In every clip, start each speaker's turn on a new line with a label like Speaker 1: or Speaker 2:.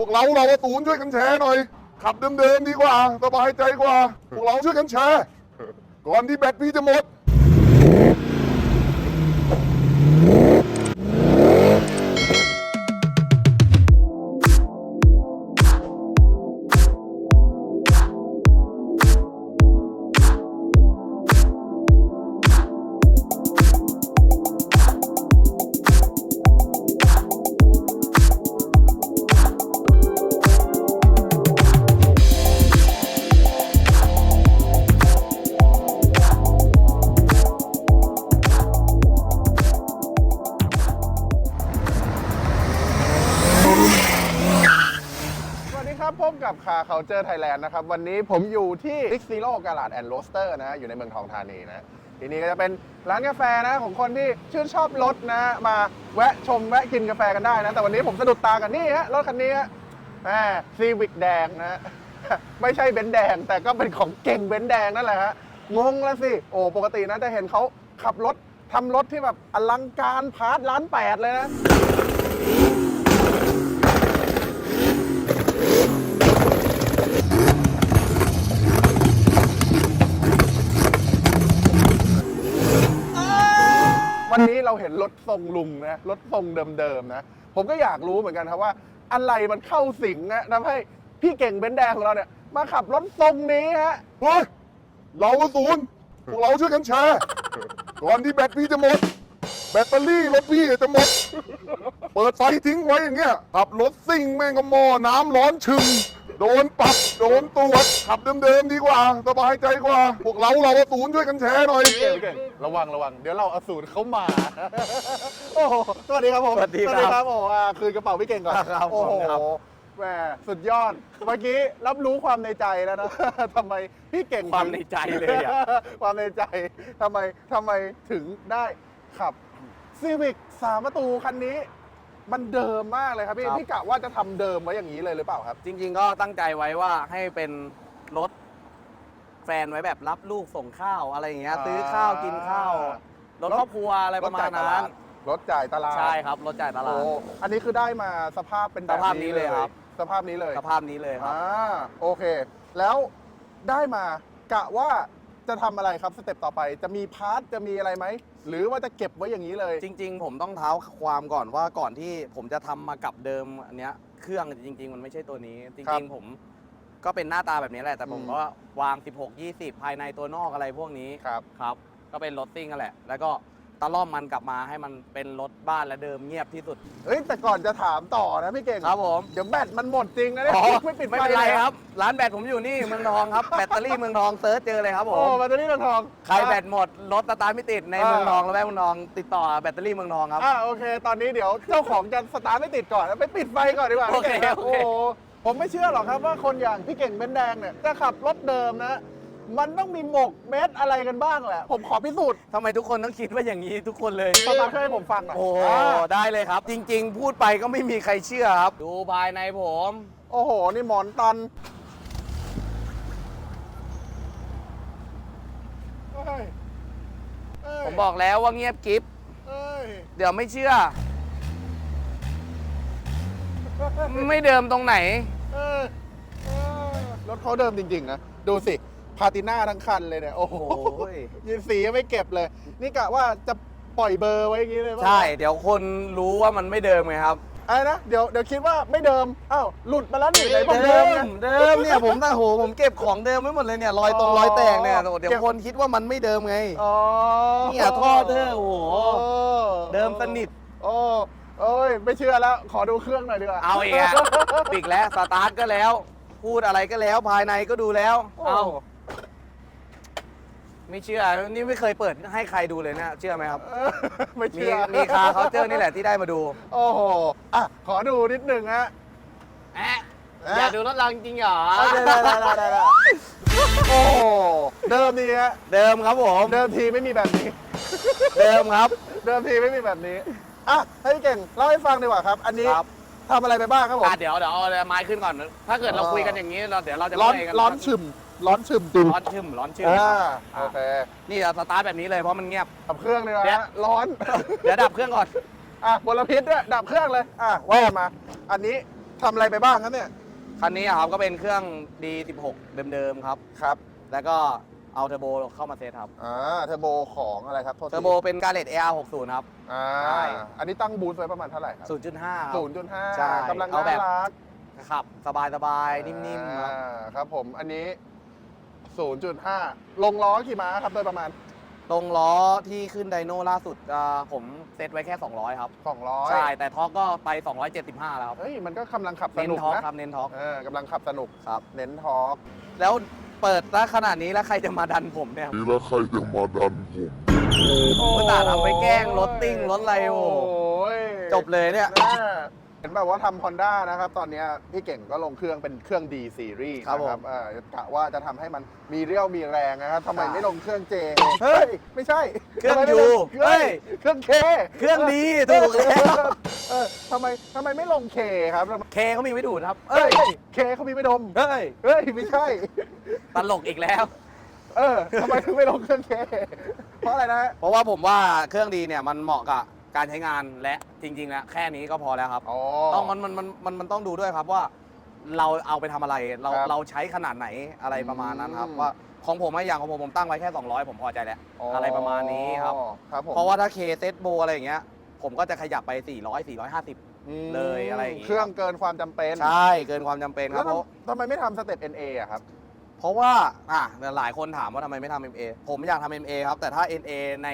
Speaker 1: พวกเราเราศูนย์ช่วยกันแชร์หน่อย ขับเดิมๆดีกว่า สบายใจกว่า พวกเราช่วยกันแชร์ ก่อนที่แบตพี่จะหมด
Speaker 2: กับคาเขาเจอไทยแลนด์นะครับ วันนี้ผมอยู่ที่ซิกซีโร่กาลาดแอนด์โรสเตอร์นะอยู่ในเมืองทองธานีนะทีนี้ก็จะเป็นร้านกาแฟนะของคนที่ชื่นชอบรถนะ มาแวะชมแวะกินกาแฟกันได้นะ แต่วันนี้ผมสะดุดตากันนี่ฮะรถคันนี้ฮะซีวิกแดงนะไม่ใช่เบนแดง แต่ก็เป็นของเก่งเบนแดงนั่นแหละฮะงงแล้วสิโอ้ปกตินะจะเห็นเขาขับรถทำรถที่แบบอลังการพาร์ทล้านแปดเลยนะ ห็นรถทรงลุงนะรถทรงเดิมๆนะ ผมก็อยากรู้เหมือนกันครับว่า อะไรมันเข้าสิงนะทำให้พี่เก่งเบนแดงของเราเนี่ย มาขับรถทรงนี้ฮะ
Speaker 1: เฮ้ยเราว่าศูนย์พวกเราช่วยกันแชร์ก่อนที่แบตพี่จะหมด แบตเตอรี่รถพี่จะหมด เปิดไฟทิ้งไว้อย่างเงี้ยขับรถซิ่งแม่งก็หมอน้ำร้อนชึง โดนปรับโดนตรวจขับเดิมๆดีกว่า สบายใจกว่า พวกเราเราว่าศูนย์ช่วยกันแชร์หน่อย
Speaker 2: เก่งเก่งระวังระวัง เดี๋ยวเราเอาสูตรเขามา โอ้โห สวัสดีครับผม
Speaker 3: สวัสดีครับ
Speaker 2: ครับโอ้โหอ่าคืนกระเป๋าพี่เก่งก่อน
Speaker 3: ครับ
Speaker 2: โอ้โห
Speaker 3: ครับ
Speaker 2: แหมสุดยอด เมื่อกี้รับรู้ความในใจแล้วนะ ทำไมพี่เก่ง
Speaker 3: ความในใจเลยอะ
Speaker 2: ความในใจทำไมทำไมถึงได้ขับซีวิกสามประตูคันนี้ มันเดิมมากเลยครับพี่
Speaker 3: ครับ
Speaker 2: พี่กะว่าจะทำเดิมไว้อย่างนี้เลยหรือเปล่าครับ
Speaker 3: จริง ๆ ก็ตั้งใจไว้ว่าให้เป็นรถแฟนไว้แบบรับลูกส่งข้าวอะไรอย่างเงี้ย
Speaker 2: อ่า
Speaker 3: ซื้อข้าวกินข้าวรถครอบครัวอะไรประมาณนั้น
Speaker 2: รถจ่ายตลาด
Speaker 3: ใช่ครับรถจ่ายตลาด
Speaker 2: โอ้อันนี้คือได้มาสภาพเป็นแบบ
Speaker 3: สภาพนี้เลยครับ
Speaker 2: สภาพนี้เลย
Speaker 3: สภาพนี้เลยครับ
Speaker 2: อ่าโอเค แล้วได้มากะว่า จะทำอะไรครับสเต็ปต่อไปจะมีพาร์ทจะมีอะไรไหม หรือว่าจะเก็บไว้อย่างนี้เลย
Speaker 3: จริง ๆ ผมต้องเท้าความก่อนว่าก่อนที่ผมจะทำมากับเดิมอันเนี้ยเครื่องจริง ๆ มันไม่ใช่ตัวนี้จ
Speaker 2: ครั
Speaker 3: ริ
Speaker 2: บ
Speaker 3: งๆ ผมก็เป็นหน้าตาแบบนี้แหละ แต่ผม
Speaker 2: อืม
Speaker 3: ก็วาง 16 20 ภายในตัวนอกอะไรพวกนี้
Speaker 2: ครับ
Speaker 3: ครับ ก็เป็นรถซิ่งกันแหละ แล้วก็ ตะล่อมมันกลับมาให้มันเป็นรถบ้านและเดิมเงียบที่สุด
Speaker 2: เอ้ยแต่ก่อนจะถามต่อนะพี่เก่ง
Speaker 3: ครับผม
Speaker 2: เดี๋ยวแบตมันหมดจริงนะเนี่ย
Speaker 3: อ๋อ
Speaker 2: ไม่ปิด
Speaker 3: ไม่
Speaker 2: ไฟ
Speaker 3: เป็นไร
Speaker 2: ลย
Speaker 3: ครับ ร้านแบตผมอยู่นี่เมืองทองครับ แบตเตอรี่เมืองทองเซิร์ชเจอเลยครับผ
Speaker 2: โอ้
Speaker 3: ม
Speaker 2: แบตเตอรี่เมืองทอง
Speaker 3: ใครแบตหมด รถสตาร์ทไม่ติดใน
Speaker 2: อ่า
Speaker 3: เมืองทองแล้วแวะเมืองทอง ติดต่อแบตเตอรี่เมืองทองครับ
Speaker 2: อ่าโอเค ตอนนี้เดี๋ยวเจ้าของจะสตาร์ทไม่ติดก่อนไปปิดไฟก่อนดีกว่า
Speaker 3: โอเค
Speaker 2: พี่ก่งรับ
Speaker 3: โอเค
Speaker 2: โอ้ผมไม่เชื่อหรอกครับว่าคนอย่างพี่เก่งเบนซ์แดงเนี่ยจะขับรถเดิมนะ มันต้องมีหมกเม็ดอะไรกันบ้างแหละ ผมขอพิสูจน์
Speaker 3: ทำไมทุกคนต้องคิดว่าอย่างนี้ทุกคนเลย
Speaker 2: สตาร์ทเครื่องให้ผมฟังหน่อย
Speaker 3: โอ้
Speaker 2: อ่า
Speaker 3: ได้เลยครับ จริง ๆ พูดไปก็ไม่มีใครเชื่อครับ ดูภายในผม
Speaker 2: โอ้โห นี่หมอนตันเอ้ยเอ้ย
Speaker 3: ผมบอกแล้วว่าเงียบกิฟ
Speaker 2: เอ้ย
Speaker 3: เดี๋ยวไม่เชื่อ ไม่เดิมตรงไหน
Speaker 2: เอ้ยเอ้ยรถเขาเดิมจริง ๆ นะ ดูสิ พาติน่าทั้งคันเลยเนี่ย โอ้โห
Speaker 3: โอ้ย
Speaker 2: ยินสียังไม่เก็บเลย นี่กะว่าจะปล่อยเบอร์ไว้อย่างนี้เลยป่ะ
Speaker 3: ใช่ เดี๋ยวคนรู้ว่ามันไม่เดิมไงครับ
Speaker 2: อะไรนะ เดี๋ยวเดี๋ยวคิดว่าไม่เดิม อ้าว หลุดมาแล้วนี่ไหนบอก
Speaker 3: เดิ
Speaker 2: เดิม
Speaker 3: ม
Speaker 2: ไง
Speaker 3: เดิมเนี่ยผมนะโหผมเก็บของเดิมไว้หมดเลยเนี่ยรอยตรง
Speaker 2: อ๋อ
Speaker 3: รอยแตกเนี่ยโอ้เดี๋ย
Speaker 2: เก็
Speaker 3: ว
Speaker 2: บ
Speaker 3: คนคิดว่ามันไม่เดิมไง
Speaker 2: อ๋อ
Speaker 3: เนี่ยท่อเธอโอ้โห
Speaker 2: โอ้
Speaker 3: เดิมสนิท
Speaker 2: โอ้โอ้ย ไม่เชื่อแล้ว ขอดูเครื่องหน่อยดีกว่า
Speaker 3: เอาอีกอะปิกแล้วสตาร์ทก็แล้ว พูดอะไรก็แล้วภายในก็ดูแล้ว
Speaker 2: โอ้
Speaker 3: เอา ไม่เชื่อ นี่ไม่เคยเปิดให้ใครดูเลยนะเชื่อไหมครับ
Speaker 2: เออไม่
Speaker 3: มี
Speaker 2: เชื่อ
Speaker 3: มีคาเขาเจอนี่แหละที่ได้มาดู
Speaker 2: โอ้โหอะขอดูนิดหนึ่งฮะ
Speaker 3: แอะอยากดูรถเราจริงๆเหรอ
Speaker 2: ได้ได้ได้ได้ได้โอ้โหเดิมดีฮะ
Speaker 3: เดิมครับผม
Speaker 2: เดิมทีไม่มีแบบนี้
Speaker 3: เดิมครับ
Speaker 2: เดิมทีไม่มีแบบนี้อะให้พี่เก่งเล่าให้ฟังดีกว่าครับ อันนี้
Speaker 3: ครับ
Speaker 2: ทำอะไรไปบ้างครับผม
Speaker 3: อะเดี๋ยวเดี๋ยวเอาไม้ขึ้นก่อน ถ้าเกิดเรา
Speaker 2: อ๋อ
Speaker 3: คุยกันอย่างนี้เราเดี๋ยวเราจะ
Speaker 2: ร้อน
Speaker 3: ไม่กั
Speaker 2: ร้อนฉึม ร้อนฉึมจริง
Speaker 3: ร้อนชึมร้อนชึม
Speaker 2: อ่า
Speaker 3: อะ
Speaker 2: โอเค
Speaker 3: นี่เราสตาร์ทแบบนี้เลยเพราะมันเงียบ
Speaker 2: ดับเครื่องดีกว่า
Speaker 3: เดี๋ยว
Speaker 2: ฮะร้อน
Speaker 3: เดี๋ยวดับเครื่องก่อน
Speaker 2: อะมลพิษด้วยดับเครื่องเลย อะว่ามา อันนี้ทำอะไรไปบ้างครับเนี่ย
Speaker 3: คันนี้อะครับก็เป็นเครื่อง D16 เดิมๆครับ
Speaker 2: ครับ
Speaker 3: แล้วก็เอาเทอร์โบเข้ามาเซตครับ
Speaker 2: อ่าเทอร์โบของอะไรครับโทษที
Speaker 3: เทอร์โบเป็นการเลต AR60 ครับ
Speaker 2: อ่า
Speaker 3: ใช่
Speaker 2: อันนี้ตั้งบูทไว้ประมาณเท่าไหร่ครับ
Speaker 3: 0.5ครับ
Speaker 2: ศูนย์จุดห้า
Speaker 3: ใช่
Speaker 2: กำลัง
Speaker 3: เอา
Speaker 2: น่า
Speaker 3: แบบ
Speaker 2: รัก
Speaker 3: ขับ สบายๆนิ่มๆครับ
Speaker 2: อ่าครับผมอันนี้ 0.5 ลงล้อกี่ม้าครับโดยประมาณ
Speaker 3: ตรงล้อที่ขึ้นไดโน่ล่าสุดอ่าผมเซตไว้แค่ 200 ครับ
Speaker 2: 200
Speaker 3: ใช่ แต่ท็อร์กก็ไป 275 แล้วครับ
Speaker 2: เฮ้ย มันก็กำลังขับส
Speaker 3: เน้น
Speaker 2: นุก
Speaker 3: ท็อร์ก
Speaker 2: นะ ครับ
Speaker 3: เน้นท็อร์ก
Speaker 2: เออกำลังขับสนุก
Speaker 3: ครับ
Speaker 2: เน้นทอร์ก
Speaker 3: แล้วเปิดซะขนาดนี้แล้วใครจะมาดันผมเนี่ย
Speaker 1: นี่แล้วใครจะมาดันผม
Speaker 3: อุตส่าห์ทำไว้แกล้งรถติ้งรถอะไรโอ้
Speaker 2: ย
Speaker 3: จบเลยเนี่ย
Speaker 2: น่าเห็ นแบบว่าทำ Honda นะครับ ตอนเนี้ยพี่เก่งก็ลงเครื่องเป็นเครื่อง D series
Speaker 3: ครับ
Speaker 2: นะ
Speaker 3: ผม
Speaker 2: เออกะว่าจะทำให้มันมีเรี่ยวมีแรงนะครับทำไม
Speaker 3: ใช่
Speaker 2: ไม่ลงเครื่อง J เฮ้ย ไม่ใช่
Speaker 3: เครื่อง
Speaker 2: ทำไมไม่ล
Speaker 3: U
Speaker 2: เฮ้ย
Speaker 3: เฮ้ย
Speaker 2: เครื่อง K
Speaker 3: เครื่องดีถูกแล้ว
Speaker 2: เออทำไมทำไมไม่ลง K ครับ
Speaker 3: เคเขามีไว้ดูดครับ
Speaker 2: เอ้
Speaker 3: เอ้
Speaker 2: ย
Speaker 3: ย
Speaker 2: เคเขามีไม่ดม
Speaker 3: เฮ้ย
Speaker 2: เฮ้ย ไม่ใช่
Speaker 3: ตลกอีกแล้ว
Speaker 2: เออทำไมถึงไม่ลงเครื่องเคเพราะอะไรนะฮะ
Speaker 3: เพราะว่าผมว่าเครื่องดีเนี่ยมันเหมาะกับ การใช้งานและจริงๆแล้วแค่นี้ก็พอแล้วครับ
Speaker 2: อ๋อ
Speaker 3: ต้องมันมันมันมันมันต้องดูด้วยครับว่า เราเอาไปทำอะไรเรา
Speaker 2: ครับ
Speaker 3: เราใช้ขนาดไหนอะไรประมาณนั้นครับ
Speaker 2: อืม
Speaker 3: ว่าของผมอะอย่างของผมผมตั้งไว้แค่ 200 ผมพอใจแล้วอะไรประมาณนี้ครับ
Speaker 2: ครับผม
Speaker 3: เพราะว่าถ้าเคเซตโบอะไรอย่างเงี้ยผมก็จะขยับไป 400 450
Speaker 2: อืม
Speaker 3: เลยอะไรอย่างงี้
Speaker 2: เครื่องเกินความจำเป็น
Speaker 3: ใช่เกินความจำเป็นค
Speaker 2: แล้
Speaker 3: รั
Speaker 2: ว
Speaker 3: บเพราะ
Speaker 2: ทำไมไม่ทำสเต็ป NA อะครับ
Speaker 3: เพราะว่าอะหลายคนถามว่าทำไมไม่ทำ MA ผมอยากทำ MA ครับ แต่ถ้า NA ใน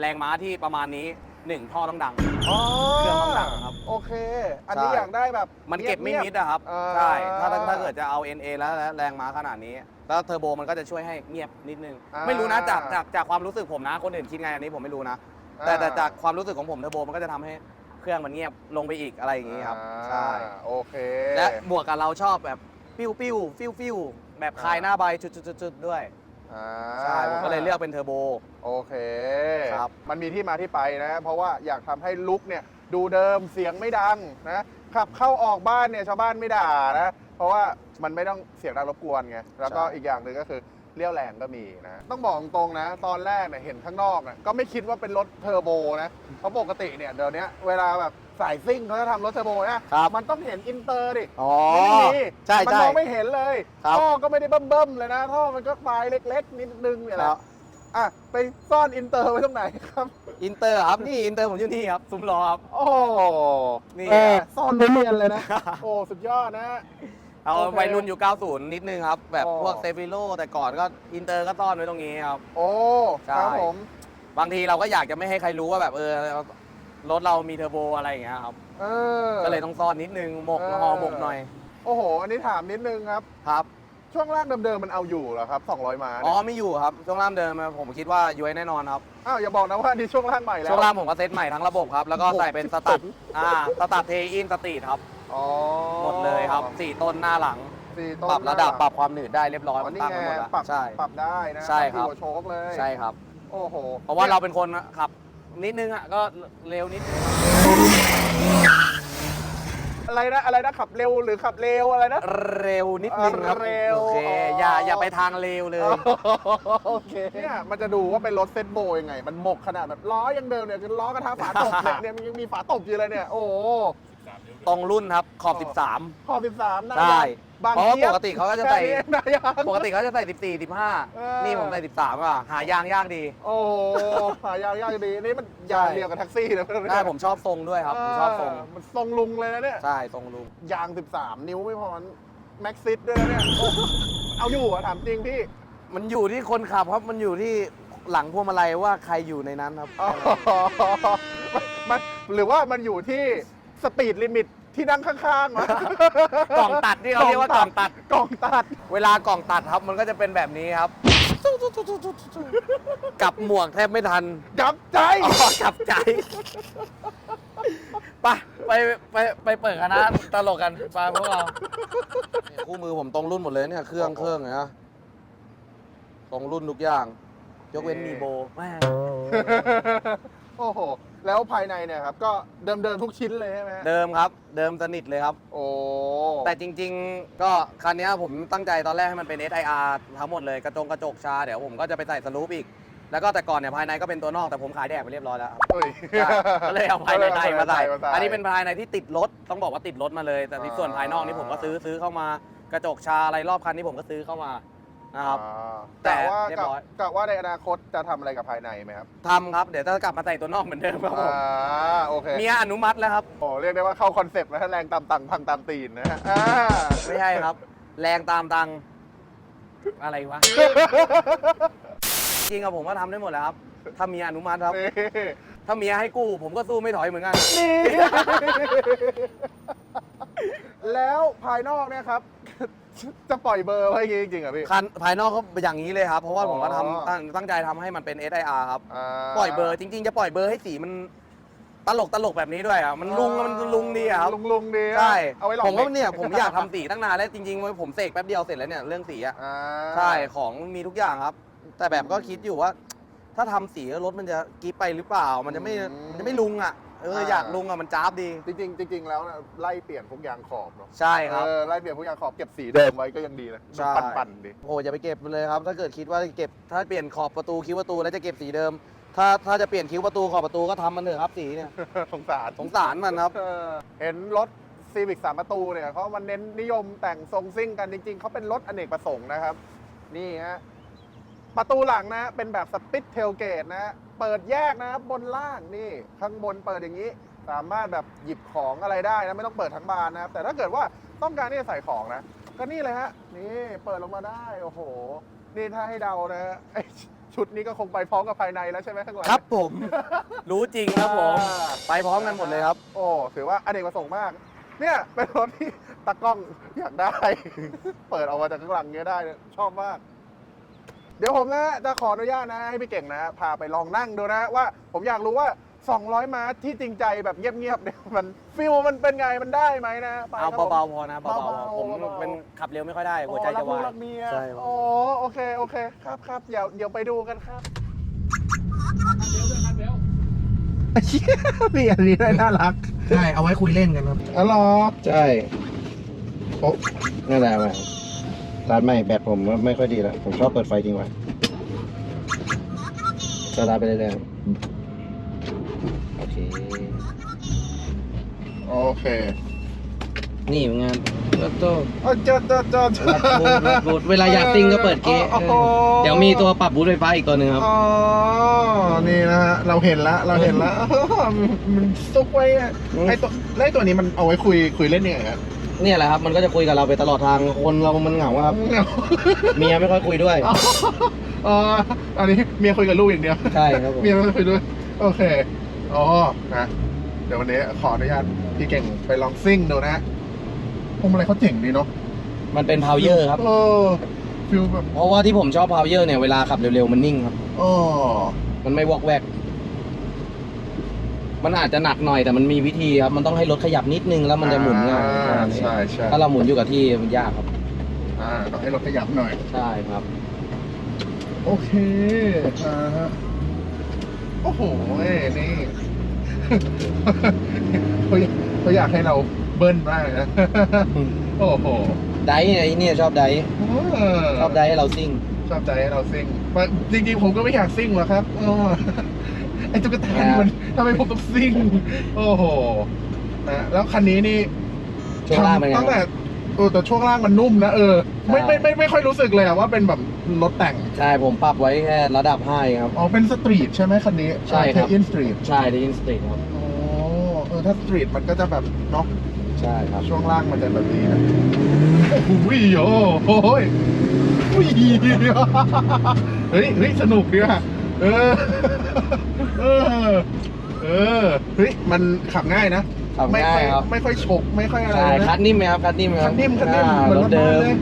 Speaker 3: แรงม้าที่ประมาณนี้ 1ท่อต้องดังเครื่องต้องดังครับ
Speaker 2: โอเค อันนี้
Speaker 3: ใช่
Speaker 2: อยากได้แบบ
Speaker 3: มันเก็บไม่มิด
Speaker 2: งีย
Speaker 3: อะครับ
Speaker 2: อ่า
Speaker 3: ใช่ ถ้าถ้าถ้าเกิดจะเอา NA แล้วแล้วแรงม้าขนาดนี้ แล้วเทอร์โบมันก็จะช่วยให้เงียบนิดนึง
Speaker 2: อ่า
Speaker 3: ไม่รู้นะจากจากจากความรู้สึกผมนะ คนอื่นคิดไงอันนี้ผมไม่รู้นะ แต่แต่จากความรู้สึกของผมเทอร์โบมันก็จะทำให้เครื่องมันเงียบลงไปอีกอะไรอย่างงี้ครับใช่
Speaker 2: อ่าโอเค
Speaker 3: และบวกกับเราชอบแบบปิ้วปิ้วฟิวฟิวแบบคลายหน้าใบจุดจุดจุดจุดด้วย
Speaker 2: อ่า
Speaker 3: ใช่ผมก็เลยเลือกเป็นเทอร์โบ
Speaker 2: โอเค
Speaker 3: ครับ
Speaker 2: มันมีที่มาที่ไปนะ เพราะว่าอยากทำให้ลุกเนี่ยดูเดิมเสียงไม่ดังนะขับเข้าออกบ้านเนี่ยชาวบ้านไม่ด่านะ เพราะว่ามันไม่ต้องเสียงดังรบกวนไงแล้วก็อีกอย่างหนึ่งก็คือเลี้ยวแรงก็มีนะ ต้องบอกตรงๆนะ ตอนแรกเนี่ยเห็นข้างนอกนะก็ไม่คิดว่าเป็นรถเทอร์โบนะเพราะปกติเนี่ยเดี๋ยวนี้เวลาแบบ สายซิ่งเขาจะทำรถเทอร์โบนะครับมันต้องเห็นอินเตอร์ดิ
Speaker 3: อ๋อ
Speaker 2: ไม่มี
Speaker 3: ใช่
Speaker 2: มัน
Speaker 3: ใช่
Speaker 2: มองไม่เห็นเลย
Speaker 3: ครับ
Speaker 2: ท่อก็ไม่ได้เบิ่มๆเลยนะท่อมันก็ปลายเล็กๆ นิดนึงเนี่ยแห
Speaker 3: ค
Speaker 2: ละ
Speaker 3: รับ
Speaker 2: อะไปซ่อนอินเตอร์ไว้ตรงไหนครับ
Speaker 3: อินเตอร์ครับนี่อินเตอร์ผมอยู่นี่ครับซุ้มล้อครับ
Speaker 2: โอ้
Speaker 3: นี่
Speaker 2: เออซ่อนไว้เนียนเลยนะ โอ้สุดยอดนะ
Speaker 3: เอา
Speaker 2: โอเค
Speaker 3: วัยรุ่นอยู่ 90 นิดนึงครับ แบบ
Speaker 2: อ๋อ
Speaker 3: พวกเซฟิโลแต่ก่อนก็อินเตอร์ก็ซ่อนไว้ตรงนี้ครับ
Speaker 2: โอ้
Speaker 3: ใช่
Speaker 2: ครับผม
Speaker 3: บางทีเราก็อยากจะไม่ให้ใครรู้ว่าแบบเออ รถเรามีเทอร์โบอะไรอย่างเงี้ยครับ
Speaker 2: เออ
Speaker 3: ก็เลยต้องซ่อนนิดนึงหมก
Speaker 2: เออ
Speaker 3: ห่อหมกหน่อย
Speaker 2: โอ้โห อันนี้ถามนิดนึงครับ
Speaker 3: ครับ
Speaker 2: ช่วงล่างเดิมๆมันเอาอยู่เหรอครับ 200 ม้า
Speaker 3: อ๋อ
Speaker 2: เนี่ย
Speaker 3: ไม่อยู่ครับช่วงล่างเดิมอะผมคิดว่าย้วยแน่นอนครับ
Speaker 2: อ้าวอย่าบอกนะว่าอันนี่ช่วงล่างใหม่แล้ว
Speaker 3: ช่วงล่างผมก็เซตใหม่ทั้งระบบครับ แล้วก็ใส่เป็นสตัดอ่าสตัดเทอินสตรีทครับ
Speaker 2: อ๋อ
Speaker 3: หมดเลยครับสี่ต้นหน้าหลัง
Speaker 2: สี่ต้น
Speaker 3: ปรับระดับ
Speaker 2: หน้า
Speaker 3: ปรับความหนืดได้เรียบร้อย
Speaker 2: อ๋อ
Speaker 3: ผม
Speaker 2: นี่
Speaker 3: ตั้ง
Speaker 2: ไง
Speaker 3: ไว้หมดแล้ว
Speaker 2: ปรับ
Speaker 3: ใช่
Speaker 2: ปรับได้นะ
Speaker 3: ใช่ครับ
Speaker 2: หัวโชคเลย
Speaker 3: ใช่ครับ
Speaker 2: โอ้โห
Speaker 3: เพราะว่าเราเป็นคนขับ นิดนึงอะก็เร็วนิดนึง
Speaker 2: อะไรนะอะไรนะขับเร็วหรือขับเร็วอะไรนะ
Speaker 3: เร็วนิดนึงครับ
Speaker 2: เร็ว
Speaker 3: โอเค
Speaker 2: อ๋ออ
Speaker 3: อย่าอย่าไปทางเร็วเลย
Speaker 2: โอเคเนี่ยมันจะดูว่าเป็นรถเซตโบยังไง มันหมกขนาดแบบล้อยังเดิมเนี่ยคือล้อกระทะฝาตบเนี่ยเนี่ยมันยังมีฝาตบอยู่เลยเนี่ยโอ้โห
Speaker 3: ตรงรุ่นครับขอบ
Speaker 2: ขอบ13นะ
Speaker 3: 13ใช่
Speaker 2: บาง
Speaker 3: เพราะว่า
Speaker 2: ทียบ
Speaker 3: ปกติเขาก็จะใส่
Speaker 2: แค่นี้นายาง
Speaker 3: ปกติเขาจะใส่ 14
Speaker 2: เออ
Speaker 3: 15 นี่ผมใส่ 13 อะ หายางยากดี
Speaker 2: โอ้โหหายางยากดีนี่มันยางเดียวกับแท็กซี่นะ
Speaker 3: ได้ผมชอบทรงด้วยครับ ผมชอบทรง
Speaker 2: เมันทรงลุงเลยนะเนี่ย
Speaker 3: ใช่ ทรงลุง
Speaker 2: ยาง 13 นิ้วไม่พอมันแม็กซิสด้วยนะเนี่ยโอ้เอาอยู่เหรอะถามจริงพี่
Speaker 3: มันอยู่ที่คนขับครับ มันอยู่ที่หลังพวงมาลัยว่าใครอยู่ในนั้นครับ
Speaker 2: อ๋อมันหรือว่ามันอยู่ที่สปีดลิมิต ที่นั่งข้างๆวะ
Speaker 3: กล่องตัดที่เขาเรียกว่ากล่องตัด
Speaker 2: กล่องตัด
Speaker 3: เวลากล่องตัดครับมันก็จะเป็นแบบนี้ครับ กลับหมวกแทบไม่ทัน
Speaker 2: จับใจ
Speaker 3: อ๋อกลับใจไปไปไปไปเปิดคณะตลกกันไปพวกเรา คู่มือผมตรงรุ่นหมดเลยเนี่ยเครื่องเครื่องเนี่ยนะตรงรุ่นทุกอย่าง ยกเว้นมีโบแม่
Speaker 2: โอ้โห แล้วภายในเนี่ยครับ ก็เดิมๆทุกชิ้นเลยใช่ไหมฮะ
Speaker 3: เดิมครับ เดิมสนิทเลยครับ
Speaker 2: โอ้
Speaker 3: แต่จริงๆ ก็คันเนี้ยผมตั้งใจตอนแรกให้มันเป็น SIR ทั้งหมดเลยกระจงกระจกชา เดี๋ยวผมก็จะไปใส่สลูปอีก แล้วก็แต่ก่อนเนี่ยภายในก็เป็นตัวนอกแต่ผมขายแดกไปเรียบร้อยแล้วครับ
Speaker 2: เฮ้ย
Speaker 3: ใช่ก็เลยเอาภายในในมาใส่
Speaker 2: มาใส่
Speaker 3: อันนี้เป็นภายในที่ติดรถต้องบอกว่าติดรถมาเลย แต่ที่ส่วนภายนอกนี่ผมก็ซื้อซื้อเข้ามากระจกชาอะไรรอบคันนี่ผมก็ซื้อเข้ามา นะครับ
Speaker 2: อ่า
Speaker 3: แต่
Speaker 2: กะว่า
Speaker 3: เรียบ
Speaker 2: กะ
Speaker 3: ร้อย
Speaker 2: กะว่าในอนาคตจะทำอะไรกับภายในไหมครับ
Speaker 3: ทำครับ เดี๋ยวจะกลับมาใส่ตัวนอกเหมือนเดิมครับผม
Speaker 2: อ่าโอเค
Speaker 3: เมียอนุมัติแล้วครับ
Speaker 2: โอ้เรียกได้ว่าเข้าคอนเซปต์นะถ้าแรงตามตังพังตามตีนนะฮะอ่า
Speaker 3: ไม่ใช่ครับ แรงตามตังอะไรวะ จริงๆอะผมก็ทำได้หมดแล้วครับ ถ้าเมียอนุมัติครับ
Speaker 2: นี่
Speaker 3: ถ้าเมียให้กู้ผมก็สู้ไม่ถอยเหมือนกัน
Speaker 2: นี่ แล้วภายนอกเนี่ยครับ จะปล่อยเบอร์ไว้อย่างงี้จริงๆเหรอพี่
Speaker 3: คันภายนอกก็เป็นอย่างนี้เลยครับ เพราะว่าผมก็
Speaker 2: อ๋อ
Speaker 3: ทำตั้งตั้งใจทำให้มันเป็น SIR ครับา ปล่อยเบอร์จริงๆ จะปล่อยเบอร์ให้สีมันตลกตลกแบบนี้ด้วยอะมันลุงมันลุงดีอะครับ
Speaker 2: ลุงลุงดีอะ
Speaker 3: ใช่
Speaker 2: เอาไว้หลอก
Speaker 3: ผมก็
Speaker 2: ด็
Speaker 3: เนี่ยผมอยากทำสีตั้งนานแล้วจริงๆผมเสกแป๊บเดียวเสร็จแล้วเนี่ยเรื่องสีอะ
Speaker 2: อ่า
Speaker 3: ใช่ของมีทุกอย่างครับ แต่แบบก็คิดอยู่ว่า ถ้าทำสีแล้วรถมันจะกรี๊บไปหรือเปล่า มันจะไม่มันจะไม่ลุงอะ เอออยากลุงอะมันจ้าบดี
Speaker 2: จริงๆจริงๆแล้วนะไล่เปลี่ยนพวกยางขอบเนาะ
Speaker 3: ใช่ครับ
Speaker 2: เออไล่เปลี่ยนพวกยางขอบเก็บสีเดิมไว้ก็ยังดีนะ
Speaker 3: ใช่
Speaker 2: ปั่นๆดิ
Speaker 3: โอ้อย่าไปเก็บเลยครับ ถ้าเกิดคิดว่าเก็บถ้าเปลี่ยนขอบประตูคิ้วประตูแล้วจะเก็บสีเดิม ถ้าถ้าจะเปลี่ยนคิ้วประตูขอบประตูก็ทำมันเถอะครับสีเนี่ย
Speaker 2: สงสาร
Speaker 3: สงสารมันครับ
Speaker 2: เออเห็นรถซีวิกสามประตูเนี่ยเขามันเน้นนิยมแต่งทรงซิ่งกันจริง ๆเขาเป็นรถอเนกประสงค์นะครับ นี่ฮะ ประตูหลังนะ เป็นแบบสปิทเทลเกตนะ เปิดแยกนะครับบนล่างนี่ ข้างบนเปิดอย่างนี้ สามารถแบบหยิบของอะไรได้นะ ไม่ต้องเปิดทั้งบานนะครับ แต่ถ้าเกิดว่าต้องการที่จะใส่ของนะ ก็นี่เลยฮะ นี่เปิดลงมาได้ โอ้โห นี่ถ้าให้เดานะฮะไอ้ชุดนี้ก็คงไปพร้อมกับภายในแล้วใช่ไหมข้างหลัง
Speaker 3: ครับผม รู้จริงครับผม
Speaker 2: อ่า
Speaker 3: ไปพร้อมกันหมดเลยครับ
Speaker 2: โอ้ถือว่าอเนกประสงค์มาก เนี่ยเป็นรถที่ตากล้องอยากได้ เปิดออกมาจากข้างหลังเงี้ยได้เนี่ยชอบมาก เดี๋ยวผมนะจะขออนุญาตนะให้พี่เก่งนะ พาไปลองนั่งดูนะว่า ผมอยากรู้ว่า 200 ม้าที่จริงใจแบบเงียบๆเนี่ยมันฟิลมันเป็นไงมันได้ไหมนะไป
Speaker 3: เอา
Speaker 2: ครับผม
Speaker 3: เบาๆพอนะเบา
Speaker 2: เบา
Speaker 3: ๆ
Speaker 2: ๆ
Speaker 3: ผม
Speaker 2: เบาๆ
Speaker 3: เป็นขับเร็วไม่ค่อยได้ หัวใจจะ
Speaker 2: อ๋อรักลู
Speaker 3: วากย
Speaker 2: รักเมีย
Speaker 3: ใช่ครับ
Speaker 2: โอ้โอเคโอเคครับครับเดี๋ยวเดี๋ยวไปดูกันครับนี่อันนี้ได้น่ารัก
Speaker 3: ใช่ เอาไว้คุยเล่นกันครับ
Speaker 2: อ๋อเหรอ
Speaker 4: ใช่โอ้นั่นแหละมา สตาร์ทไม่แบตผมไม่ค่อยดีแล้ว ผมชอบเปิดไฟจริงว่ะสตาร์ทไปเรื่อยๆโอเค
Speaker 2: โอเค
Speaker 4: นี่งานรถโต้
Speaker 2: เออจอดจอดจอด
Speaker 4: รัดบูทรัดบูทเวลาอยากซิ่งก็เปิดเก๊ะ
Speaker 2: โอ้โห
Speaker 4: เดี๋ยวมีตัวปรับบูทไฟฟ้าอีกตัวหนึ่งครับ
Speaker 2: อ๋อ นี่นะฮะ เราเห็นแล้วเราเห็นแล้วมันซุกไว้อะ
Speaker 4: อืม
Speaker 2: ไอตัวแล้วไอ้ตัวนี้มันเอาไว้คุยคุยเล่นยังไงครับ
Speaker 4: เนี่ยแหละครับ มันก็จะคุยกับเราไปตลอดทางคนเรามันเหงาครับ เมียไม่ค่อยคุยด้วย
Speaker 2: อ๋ออันนี้เมียคุยกับลูกอย่างเดียว
Speaker 4: ใช่ครับผม
Speaker 2: เมียไม่คุยด้วย โอเค อ๋อ นะ เดี๋ยววันนี้ขออนุญาตพี่เก่งไปลองซิ่งดูนะพวงมาลัยเขาเจ๋งดีเนาะ
Speaker 4: มันเป็นพาวเยอร์ครับ
Speaker 2: เออฟิลแบบ
Speaker 4: เพราะว่าที่ผมชอบพาวเยอร์เนี่ยเวลาขับเร็วๆมันนิ่งครับ
Speaker 2: อ๋อ
Speaker 4: มันไม่วอกแวก มันอาจจะหนักหน่อยแต่มันมีวิธีครับ มันต้องให้รถขยับนิดนึงแล้วมันจะหมุนง่าย
Speaker 2: อ่ใช่ใช่
Speaker 4: ถ้าเราหมุนอยู่กับที่มันยากครับ
Speaker 2: อ่าต้องให้รถขยับหน่อย
Speaker 4: ใช่ครับ
Speaker 2: โอเคอ่าฮะโอ้โหเอ้ยนี่ เขาอยากเขาอยากให้เราเบิ้ลมากเลยนะ โอ้โห
Speaker 4: ไดฟ์ไอ้เนี่ยชอบไดฟ์
Speaker 2: เออ
Speaker 4: ชอบไดฟ์ให้เราซิ่ง
Speaker 2: ชอบใจให้เราซิ่งมาจริงๆผมก็ไม่อยากซิ่งหรอกครับเออไอ้ตุ๊กตานี่มัน ทำไมผมต้องซิ่ง โอ้โหนะแล้วคันนี้นี่
Speaker 4: ช่วงล่างเป็นไง
Speaker 2: ตั้งแต่เออแต่ช่วงล่างมันนุ่มนะเออไม่ไม่ไม่ไม่ค่อยรู้สึกเลยอะว่าเป็นแบบรถแต่ง
Speaker 4: ใช่ผมปรับไว้แค่ระดับ5ครับ
Speaker 2: อ๋อเป็นสตรีทใช่ไหมคันนี้
Speaker 4: ใช่ครับ
Speaker 2: อินสตรีท
Speaker 4: ใช่ได้ยินสตรีทครับ
Speaker 2: อ๋อเออถ้าสตรีทมันก็จะแบบเนาะ
Speaker 4: ใช่ครับ
Speaker 2: ช่วงล่างมันจะแบบนี้นะโอ้โหโอ้โหยอุ้ยเฮ้ยเฮ้ยสนุกดีว่ะเออเออ เออเฮ้ยมันขับง่ายนะ
Speaker 4: ขับ
Speaker 2: ไม่
Speaker 4: ง่า
Speaker 2: ค่อยย
Speaker 4: ครับ
Speaker 2: ไม่ค่อยฉกไม่ค่อยอะไร
Speaker 4: ใช่
Speaker 2: นะ
Speaker 4: คัดนิ่มไหมครับคัดนิ่มไหมครับ
Speaker 2: คัดนิ่มคัดนิ่ม
Speaker 4: อ่า
Speaker 2: เหมือน
Speaker 4: ร
Speaker 2: ร
Speaker 4: ถ
Speaker 2: ถ
Speaker 4: เดิ
Speaker 2: บ้าน
Speaker 4: ม
Speaker 2: เลย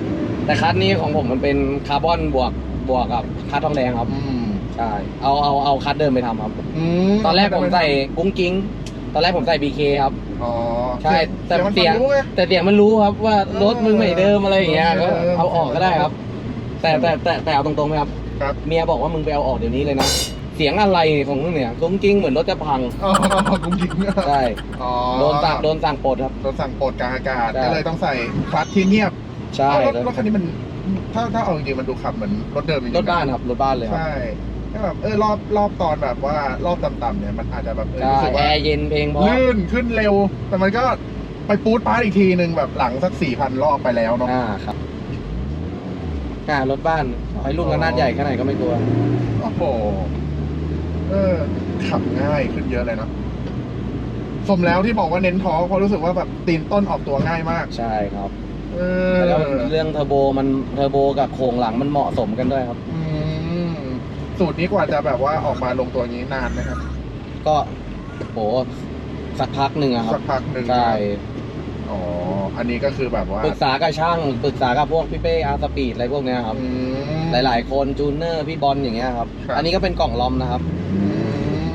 Speaker 4: แต่คัดนี้ของผมมันเป็นคาร์บอนบวกบวกกับคัดทองแดงครับ
Speaker 2: อืม
Speaker 4: ใช่ เอาเอาเอาคัดเดิมไปทำครับ
Speaker 2: อืม
Speaker 4: ตอนแรกผมใส่กุ้งกิ้ง ตอนแรกผมใส่ BK ครับ
Speaker 2: อ๋อ
Speaker 4: ใช่ แต่
Speaker 2: มัน
Speaker 4: เสียง
Speaker 2: รู้ไง
Speaker 4: แต่เสียงมันรู้ครับว่ารถมึงไม่เดิมอะไรอย่างเงี้ย
Speaker 2: เอ
Speaker 4: ก็
Speaker 2: อเออ
Speaker 4: เอาออกก็ได้ครับ แต่แต่แต่แต่เอาตรงๆไหมครับ
Speaker 2: ครับ
Speaker 4: เมียบอกว่ามึงไปเอาออกเดี๋ยวนี้เลยนะเสียงอะไรของมึงเนี่ยกุ้งกิ้งเหมือนรถจะพัง
Speaker 2: อ๋อกุ้งยิง
Speaker 4: ใช่
Speaker 2: อ๋อ
Speaker 4: โดนสั่งโดนสั่งปลดครับ
Speaker 2: โดนสั่งโปรดกลางอากาศ
Speaker 4: ใช่
Speaker 2: ก็เลยต้องใส่คลัตช์ที่เงียบ
Speaker 4: ใช่
Speaker 2: เอ้ารถรถคันนี้มันถ้าถ้าเอาจริงๆมันดูขับเหมือนรถเดิมจริงๆ
Speaker 4: รถบ้านครับรถบ้านเลยครับ
Speaker 2: ใช่ก็แบบเออรอบรอบตอนแบบว่ารอบต่ำๆเนี่ยมันอาจจะแบบเออ
Speaker 3: ใช่
Speaker 2: รู้สึก
Speaker 3: แอ
Speaker 2: ว่า
Speaker 3: ร์เย็นเพลงเพราะ
Speaker 2: ลื่นขึ้นเร็ว แต่มันก็ไปปูดปาร์ตอีกทีหนึ่งแบบหลังสักสี่พันรอบไปแล้วเนาะ
Speaker 3: อ่าครับอ่ารถบ้านขอให้ลูกระนาดใหญ่แค่ไหนก็ไม่กลัว
Speaker 2: โอ้โห เออขับง่ายขึ้นเยอะเลยเนาะสมแล้วที่บอกว่าเน้นท้องเพราะรู้สึกว่าแบบตีนต้นออกตัวง่ายมาก
Speaker 3: ใช่ครับ
Speaker 2: เออ
Speaker 3: แล้วก็เรื่องเทอร์โบมันเทอร์โบกับโครงหลังมันเหมาะสมกันด้วยครับ
Speaker 2: อืมสูตรนี้กว่าจะแบบว่าออกมาลงตัวนี้นานนะครับ
Speaker 3: ก็โหสักพักหนึ่งอะครับ
Speaker 2: สักพักหนึ่ง
Speaker 3: ใช่
Speaker 2: อ๋อ อันนี้ก็คือแบบว่า
Speaker 3: ปรึกษากับช่างปรึกษากับพวกพี่เป้อาร์สปีดอะไรพวกเนี้ยครับ
Speaker 2: อืม
Speaker 3: หลาย ๆ คนจูเนอร์พี่บอลอย่างเงี้ยครับ
Speaker 2: ครับ
Speaker 3: อันนี้ก็เป็นกล่องลอมนะครับ
Speaker 2: อื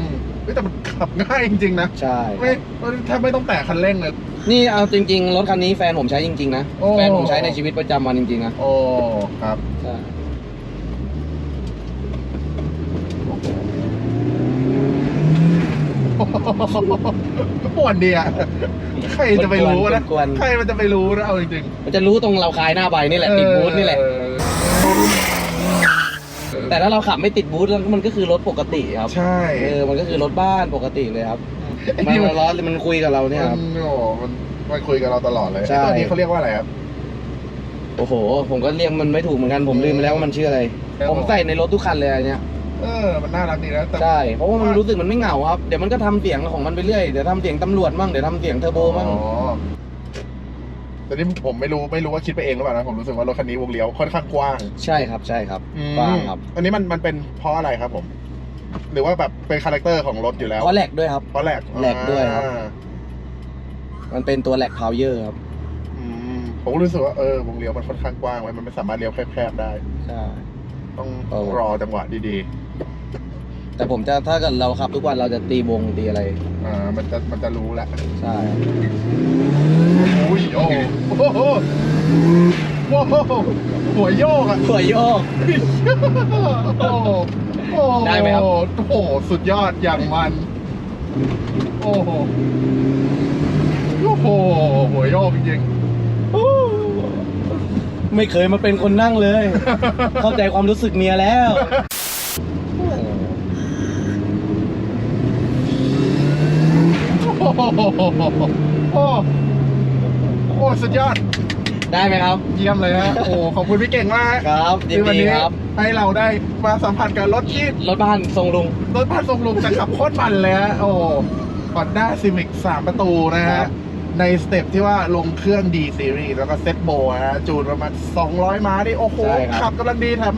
Speaker 2: มเฮ้ยแต่มันขับง่ายจริงๆนะ
Speaker 3: ใช่
Speaker 2: ไม่แทบไม่ต้องแตะคันเร่งเลย
Speaker 3: นี่เอาจริง ๆ รถคันนี้แฟนผมใช้จริง ๆ นะ
Speaker 2: โอ้
Speaker 3: แฟนผมใช้ในชีวิตประจำวันจริง ๆ นะ
Speaker 2: โอ้ ครับ
Speaker 3: ใช่
Speaker 2: ปวดดีอะใครจะไปรู้นะ
Speaker 3: กวนๆ
Speaker 2: ใครมันจะไปรู้นะเอาจริง
Speaker 3: มันจะรู้ตรงเราคลายหน้าใบนี่
Speaker 2: ๆ
Speaker 3: แหละติดบูธนี่แหละ
Speaker 2: เออ
Speaker 3: แต่ถ้าเราขับไม่ติดบูธแล้วมันก็คือรถปกติครับ
Speaker 2: ใช่
Speaker 3: เออมันก็คือรถบ้านปกติเลยครับ
Speaker 2: ไอ้
Speaker 3: มัน
Speaker 2: นี่มัน
Speaker 3: ร้อนมันคุยกับเราเนี่ยครับ
Speaker 2: มันโอ้มันมันคุยกับเราตลอดเลย
Speaker 3: ใช่
Speaker 2: ไอ้ตัวนี้เขาเรียกว่าอะไรครับ
Speaker 3: โอ้โห ผมก็เรียกมันไม่ถูกเหมือนกันผมลืมไปแล้วว่ามันชื่ออะไร
Speaker 2: ครับ
Speaker 3: ผมใส่ในรถทุกคันเลยอันเนี้ย
Speaker 2: เออ มันน่ารักดีนะแต่
Speaker 3: ใช่ เพราะว่ามันรู้สึกมันไม่เหงาครับ เดี๋ยวมันก็ทำเสียงของมันไปเรื่อย เดี๋ยวทำเสียงตำรวจมั่ง เดี๋ยวทำเสียงเทอร์โบมั่ง
Speaker 2: อ๋อแต่นี่ผมไม่รู้ไม่รู้ว่าคิดไปเองหรือเปล่านะผมรู้สึกว่ารถคันนี้วงเลี้ยวค่อนข้างกว้าง
Speaker 3: ใช่ครับ ใช่ครับกว้างครับ
Speaker 2: อันนี้มันมันเป็นเพราะอะไรครับผม หรือว่าแบบเป็นคาแรคเตอร์ของรถอยู่แล้ว
Speaker 3: เพราะแหลกด้วยครับ
Speaker 2: เพราะแหลก
Speaker 3: แหลกด้วยครับ
Speaker 2: อ่า
Speaker 3: มันเป็นตัวแหลกพาวเยอร์ครับ
Speaker 2: อืมผมก็รู้สึกว่าเออวงเลี้ยวมันค่อนข้างกว้างไว้มันไม่สามารถเลี้ยวแคบๆได้
Speaker 3: ใช่
Speaker 2: ต้อง
Speaker 3: เออ
Speaker 2: รอจังหวะดี
Speaker 3: แต่ผมจะถ้าเกิดเราขับทุกวันเราจะตีวงตีอะไร
Speaker 2: ๆอ่ามันจะมันจะรู้แหละ
Speaker 3: ใช่
Speaker 2: อุ้ยโอ้โหโอ้โหโอ้โหหัวโยกอะ
Speaker 3: หัวโยก
Speaker 2: โอ้โหโอ้โได้
Speaker 3: ไหมครับ
Speaker 2: โอ้โหสุดยอดอย่างมัน โอ้โหโอ้โหหัวโยกจริง
Speaker 3: ไม่เคยมาเป็นคนนั่งเลย เข้าใจความรู้สึกเมียแล้ว
Speaker 2: ๆ โอ้โหโอ้โอ้สุดยอด
Speaker 3: ได้ไหมครับ
Speaker 2: เยี่ยมเลยฮะ โอ้ ขอบคุณพี่เก่งมาก
Speaker 3: ครับยิน
Speaker 2: ที่วั
Speaker 3: ดี
Speaker 2: นี้
Speaker 3: ครับ
Speaker 2: ให้เราได้มาสัมผัสกับรถที่
Speaker 3: รถบ้านทรงลุง
Speaker 2: รถบ้านทรงลุงจะขับโคตรมันเลยฮะ โอ้ฮอนด้าซีวิกสามประตูนะ
Speaker 3: ครั
Speaker 2: ฮะ
Speaker 3: บ
Speaker 2: ในสเต็ปที่ว่าลงเครื่อง D series แล้วก็เซ็ตโบนะฮะ จูนประมาณ 200 ม้าดิ โอ้โหขับกำลังดีแถม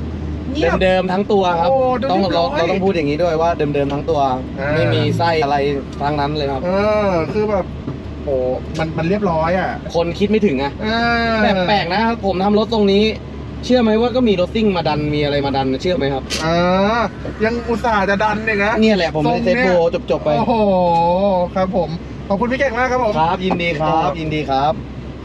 Speaker 2: เงียบ
Speaker 3: เดิมๆทั้งตัวครับ
Speaker 2: โอ้ดู
Speaker 3: ต้อง
Speaker 2: เรียบร้
Speaker 3: เรา
Speaker 2: อย
Speaker 3: เราต้องพูดอย่างนี้ด้วยว่าเดิมๆทั้งตัว
Speaker 2: อ่า
Speaker 3: ไม่มีไส้อะไรทั้งนั้นเลยครับ
Speaker 2: เออ คือแบบโอ้มันมันเรียบร้อยอะ
Speaker 3: คนคิดไม่ถึงอะ
Speaker 2: เออ
Speaker 3: แต่แปลกนะครับผมทำรถตรงนี้ เชื่อไหมว่าก็มีรถซิ่งมาดันมีอะไรมาดันเชื่อไหมครับ
Speaker 2: อ่ายังอุตส่าห์จะดันเนี่ยนะ
Speaker 3: เนี่ยแหละผมไม่ได้เซตโบจบๆไป
Speaker 2: โอ้โห ครับผม ขอบคุณพี่เก่งมากครับผม
Speaker 3: ครับยินดีครับยินดีครับ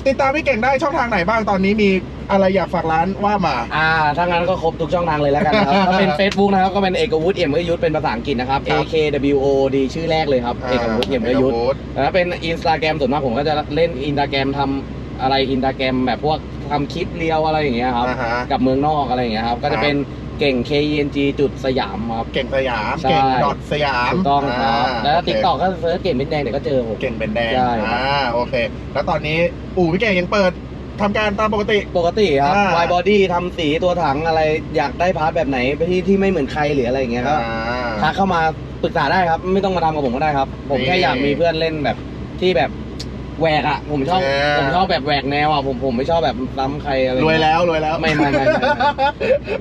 Speaker 2: ติดตามพี่เก่งได้ช่องทางไหนบ้างตอนนี้มี อะไรอยากฝากร้านว่ามา
Speaker 3: อ่าถ้างั้นก็ครบทุกช่องทางเลยแล้วกันนะครับ ถ้าเป็น Facebook นะครับ ก็เป็นเอกวุฒิเอี่ยมเอ้ยยุทธเป็นภาษาอังกฤษนะครับ
Speaker 2: ครั
Speaker 3: A
Speaker 2: บ
Speaker 3: K W O D ชื่อแรกเลยครับเอกวุฒิเอี่ยมเอ้ยยุทธ
Speaker 2: เอกวุฒิ
Speaker 3: แล้วถ้าเป็นอินสตาแกรมส่วนมากผมก็จะเล่นอินสตาแกรมทำอะไรอินสตาแกรมแบบพวกทำคลิปเรียวอะไรอย่างเงี้ยครับ
Speaker 2: อ่าฮะ
Speaker 3: กับเมืองนอกอะไรอย่างเงี้ยครับ ก็
Speaker 2: ครั
Speaker 3: จะ
Speaker 2: บ
Speaker 3: เป็นเก่ง K E N G จุดสยามครับ
Speaker 2: เก่งสยาม
Speaker 3: ใช่
Speaker 2: เก่งดอทสยาม
Speaker 3: ถูกต้องครับาแล้ว
Speaker 2: โเค
Speaker 3: ติ๊กต็อกก็เซิร์ชเก่งเป็นแดงเดี๋ยวก็เจอผม
Speaker 2: เก่งเป็นแดง
Speaker 3: ใช่ครับ
Speaker 2: อ่าโอเค แล้วตอนนี้อู่พี่เก่งยังเปิด ทำการตามปกติ
Speaker 3: ปกติครับ
Speaker 2: อ่า
Speaker 3: วายบอดี้ทำสีตัวถังอะไรอยากได้พาร์ทแบบไหนไปที่ที่ไม่เหมือนใครหรืออะไรอย่างเงี้ยก็
Speaker 2: อ่า
Speaker 3: ทักเข้ามาปรึกษาได้ครับ ไม่ต้องมาทำกับผมก็ได้ครับ ผมแค่
Speaker 2: นี่
Speaker 3: อยากมีเพื่อนเล่นแบบที่แบบแหวกอะ ผมชอบ
Speaker 2: เออ
Speaker 3: ผมชอบแบบแหวกแนวอะผมผมไม่ชอบแบบซ้ำใครอะไร
Speaker 2: รวยแล้วรวยแล้ว
Speaker 3: ไม่ไม่ไม่ไม่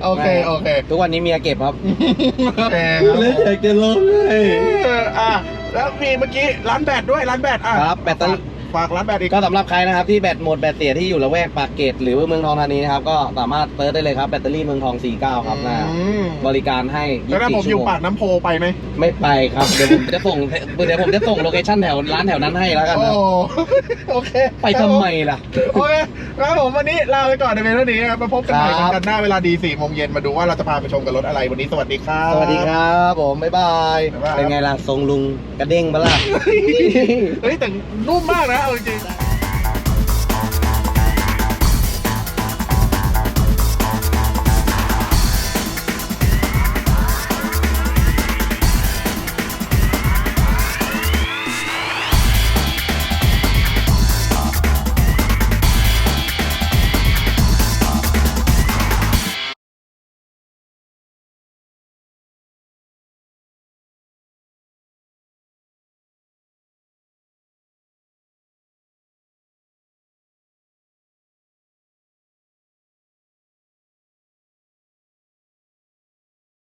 Speaker 2: โอเคโอเค
Speaker 3: ทุกวันนี้เมียเก็บครับ
Speaker 2: โอเค
Speaker 3: เล่นอยากจะลงเลย
Speaker 2: เอออะแล้วมีเมื่อกี้ร้านแบตด้วยร้านแบตอะ
Speaker 3: ครับแบตเตอรี่
Speaker 2: ฝากร้านแบตอีก
Speaker 3: ก็สำหรับใครนะครับที่แบตหมดแบตเสียที่อยู่ละแวกปากเกร็ดหรือว่าเมืองทองธานีนะครับก็สามารถเติร์ดได้เลยครับแบตเตอรี่เมืองทอง 49 ครับนะ
Speaker 2: อืม
Speaker 3: บริการให้
Speaker 2: แล้วถ้าผม
Speaker 3: 24
Speaker 2: อ
Speaker 3: ชั่ว
Speaker 2: ยู่
Speaker 3: โมง
Speaker 2: ปากน้ำโพไปไหม
Speaker 3: ไม่ไปครับเดี๋ยวผมจะส่งเดี๋ยวผมจะส่งโลเคชั่นแถวร้านแถวนั้นให้แล้วกัน
Speaker 2: โอ้
Speaker 3: นะ
Speaker 2: โอเค
Speaker 3: ไปทำไมล่ะ
Speaker 2: โอเคครับผมวันนี้ลาไปก่อนในเวลานี้ครับมาพบกันใหม่
Speaker 3: ครับ
Speaker 2: กันหน้าเวลาดีสี่โมงเย็นมาดูว่าเราจะพาไปชมกับรถอะไรวันนี้สวัสดีครับ
Speaker 3: สวัสดีครับผมบ๊ายบาย
Speaker 2: บ๊ายบาย
Speaker 3: เป็นไงล่ะทรงลุงกระเด้งปะล่ะ
Speaker 2: เฮ้ยแต่นุ่มมากนะเอาจริงๆ